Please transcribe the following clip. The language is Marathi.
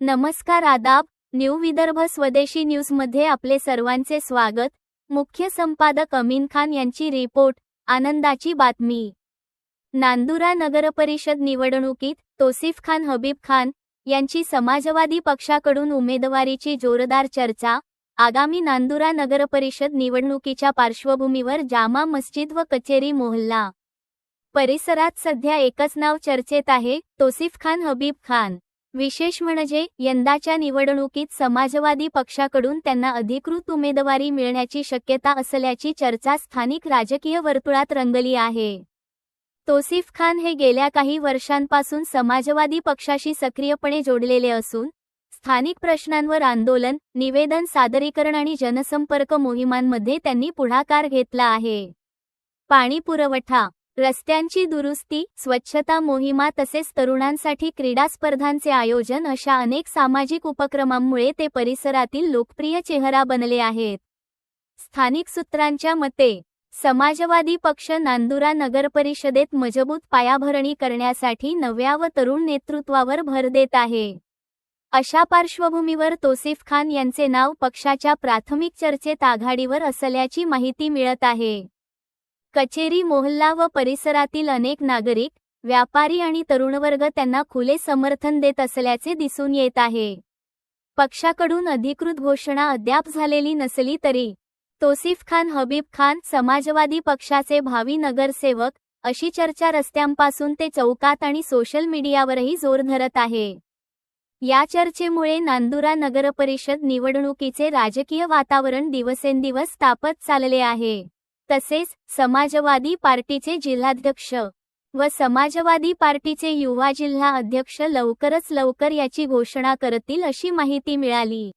नमस्कार आदाब न्यू विदर्भ स्वदेशी न्यूजमध्ये आपले सर्वांचे स्वागत. मुख्य संपादक अमीन खान यांची रिपोर्ट आनंदाची बातमी. नांदुरा नगरपरिषद निवडणुकीत तोसिफ खान हबीब खान यांची समाजवादी पक्षाकडून उमेदवारीची जोरदार चर्चा आगामी नांदुरा नगरपरिषद निवडणुकीच्या पार्श्वभूमीवर जामा मस्जिद व कचेरी मोहल्ला परिसरात सध्या एकच नाव चर्चेत आहे तोसिफ खान हबीब खान. विशेष म्हणजे यंदाच्या निवडणुकीत समाजवादी पक्षाकडून त्यांना अधिकृत उमेदवारी मिळण्याची शक्यता असल्याची चर्चा स्थानिक राजकीय वर्तुळात रंगली आहे. तोसिफ खान हे गेल्या काही वर्षांपासून समाजवादी पक्षाशी सक्रियपणे जोडलेले असून स्थानिक प्रश्नांवर आंदोलन निवेदन सादरीकरण आणि जनसंपर्क मोहिमांमध्ये त्यांनी पुढाकार घेतला आहे. पाणी पुरवठा रस्त्यांची दुरुस्ती स्वच्छता मोहिमा तसेच तरुणांसाठी क्रीडा स्पर्धांचे आयोजन अशा अनेक सामाजिक उपक्रमांमुळे ते परिसरातील लोकप्रिय चेहरा बनले आहेत. स्थानिक सूत्रांच्या मते समाजवादी पक्ष नांदुरा नगरपरिषदेत मजबूत पायाभरणी करण्यासाठी नव्या व तरुण नेतृत्वावर भर देत आहे. अशा पार्श्वभूमीवर तोसिफ खान यांचे नाव पक्षाच्या प्राथमिक चर्चेत आघाडीवर असल्याची माहिती मिळत आहे. कचेरी मोहल्ला व परिसरातील अनेक नागरिक व्यापारी आणि तरुणवर्ग त्यांना खुले समर्थन देत असल्याचे दिसून येत आहे. पक्षाकडून अधिकृत घोषणा अद्याप झालेली नसली तरी तोसिफ खान हबीब खान समाजवादी पक्षाचे भावी नगरसेवक अशी चर्चा रस्त्यांपासून ते चौकात आणि सोशल मीडियावरही जोर धरत आहे. या चर्चेमुळे नांदुरा नगरपरिषद निवडणुकीचे राजकीय वातावरण दिवसेंदिवस तापत चालले आहे. तसेच समाजवादी पार्टीचे जिल्हाध्यक्ष व समाजवादी पार्टीचे युवा जिल्हा अध्यक्ष लवकरच लवकर याची घोषणा करतील अशी माहिती मिळाली.